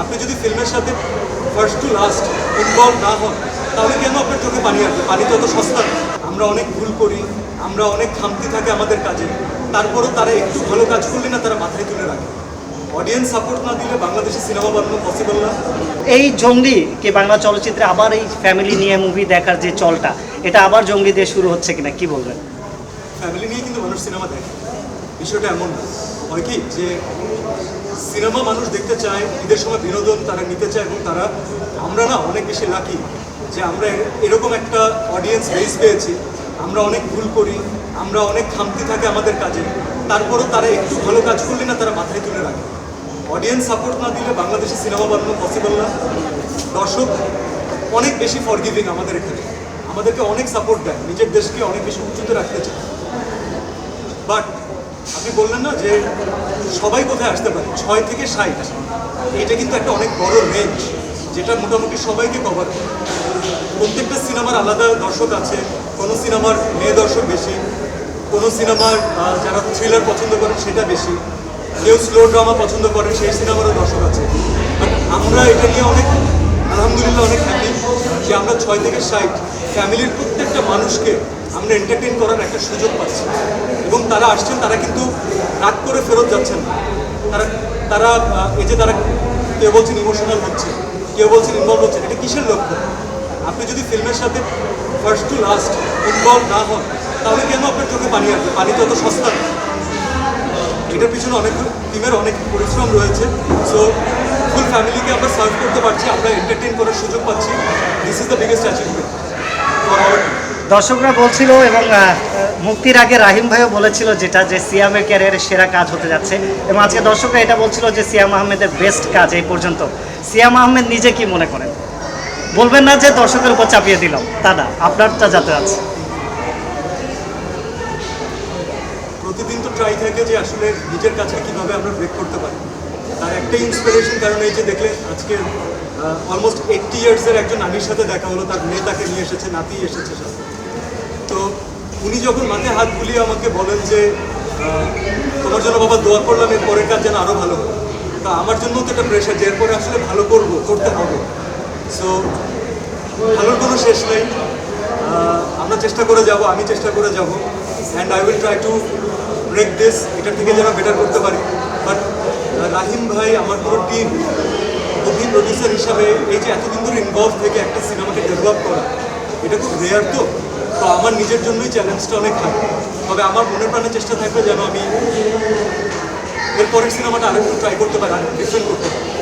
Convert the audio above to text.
আপনি যদি ফিল্মের সাথে ফার্স্ট টু লাস্ট ইনভলভ না হন তাহলে কেন আপনার চোখে পানি আসবে? পানি তো অত সস্তা আমরা অনেক ভুল করি আমরা অনেক খামতি থাকে আমাদের কাজে। তারপরও তারা একটু ভালো কাজ করলে না তারা মাথায় তুলে রাখে। অডিয়েন্স সাপোর্ট না দিলে বাংলাদেশে সিনেমা বানানো পসিবল না। এই জঙ্গলি কি বাংলা চলচ্চিত্রে আবার এই ফ্যামিলি নিয়ে মুভি দেখার যে চলটা এটা আবার জঙ্গলি দিয়ে শুরু হচ্ছে কিনা কি বলবেন? ফ্যামিলি নিয়ে কিন্তু মানুষ সিনেমা দেখে। বিষয়টা এমন হয় কি যে সিনেমা মানুষ দেখতে চায়, ঈদের সময় বিনোদন তারা নিতে চায় এবং তারা, আমরা না অনেক বেশি লাকি যে আমরা এরকম একটা অডিয়েন্স বেস পেয়েছি, আমরা অনেক ভুল করি, আমরা অনেক খামতি থাকে আমাদের কাজে, তারপরও তারা একটু ভালো কাজ করলে না তারা মাথায় তুলে রাখে। অডিয়েন্স সাপোর্ট না দিলে বাংলাদেশে সিনেমা বানানো পসিবল না। দর্শক অনেক বেশি ফরগিভিং আমাদের এখানে। আমাদেরকে অনেক সাপোর্ট দেয়, নিজের দেশকে অনেক বেশি উঁচুতে রাখতে চায়। বাট আপনি বললেন না যে সবাই কোথায় আসতে পারে? ছয় থেকে ষাট। এটা কিন্তু একটা অনেক বড় রেঞ্জ যেটা মোটামুটি সবাইকে কভার করে। প্রত্যেকটা সিনেমার আলাদা দর্শক আছে, কোনো সিনেমার মেয়ে দর্শক বেশি, কোনো সিনেমার যারা থ্রিলার পছন্দ করেন সেটা বেশি, কেউ স্লো ড্রামা পছন্দ করে, সেই সিনেমারও দর্শক আছে। বাট আমরা এটা নিয়ে অনেক, আলহামদুলিল্লাহ অনেক হ্যাপি যে আমরা ছয় থেকে ষাট ফ্যামিলির প্রত্যেকটা মানুষকে আমরা এন্টারটেন করার একটা সুযোগ পাচ্ছি। এবং তারা আসছেন, তারা কিন্তু রাগ করে ফেরত যাচ্ছেন না। তারা তারা এই যে তারা কেউ বলছেন ইমোশনাল হচ্ছে, কেউ বলছেন ইনভলভ হচ্ছে এটা কিসের লক্ষ্য? আপনি যদি ফিল্মের সাথে ফার্স্ট টু লাস্ট ইনভলভ না হন, তাহলে কেন আপনার চোখে পানি আসবে? পানি তো অত সস্তা এটার পিছনে অনেক টিমের অনেক পরিশ্রম রয়েছে। সো ফুল ফ্যামিলিকে আমরা সার্ভ করতে পারছি, আমরা এন্টারটেইন করার সুযোগ পাচ্ছি। This is the biggest achievement for our দর্শকরা বলছিল এবং মুক্তির আগে রাহিম ভাইও বলেছিল যেটা, যে সিয়ামের ক্যারিয়ারের সেরা কাজ হতে যাচ্ছে। এবং আজকে দর্শকরা এটা বলছিল যে সিয়াম আহমেদের বেস্ট কাজ এই পর্যন্ত। সিয়াম আহমেদ নিজে কি মনে করেন? বলবেন না যে দর্শকের উপর চাপিয়ে দিলাম। তা না, আপনারটা যাতে আছে। প্রতিদিন তো ট্রাই থাকে যে আসলে নিজের কাছে কীভাবে আমরা ব্রেক করতে পারি। তার একটা ইন্সপিরেশন কারণ এই যে দেখলে আজকে অলমোস্ট এইটটি ইয়ার্সের একজন নানির সাথে দেখা হলো, তার মেয়ে তাকে নিয়ে এসেছে, নাতি এসেছে সাথে। তো উনি যখন মাথায় হাত বুলিয়ে আমাকে বলেন যে তোমার জন্য বাবা দোয়া করলাম, এর পরের কাজ যেন আরও ভালো তা আমার জন্য তো একটা প্রেশার যে, এরপরে আসলে ভালো করব, করতে হবে। সো ভালোর কোনো শেষ নেই। আমরা চেষ্টা করে যাব, আমি চেষ্টা করে যাব। And I will try to break this এটার থেকে যেন বেটার করতে পারি। বাট রাহিম ভাই, আমার পুরো টিম মুভি প্রডিউসার হিসাবে এই যে এতদিন ধরে ইনভলভ থেকে একটা সিনেমাকে ডেভেলপ করা, এটা খুব রেয়ার তো। তো আমার নিজের জন্যই চ্যালেঞ্জটা অনেক থাকে তবে আমার মনে প্রাণে চেষ্টা থাকবে যেন আমি এরপরের সিনেমাটা আরেকটু ট্রাই করতে পারি আর ডিফারেন্ট করতে পারি।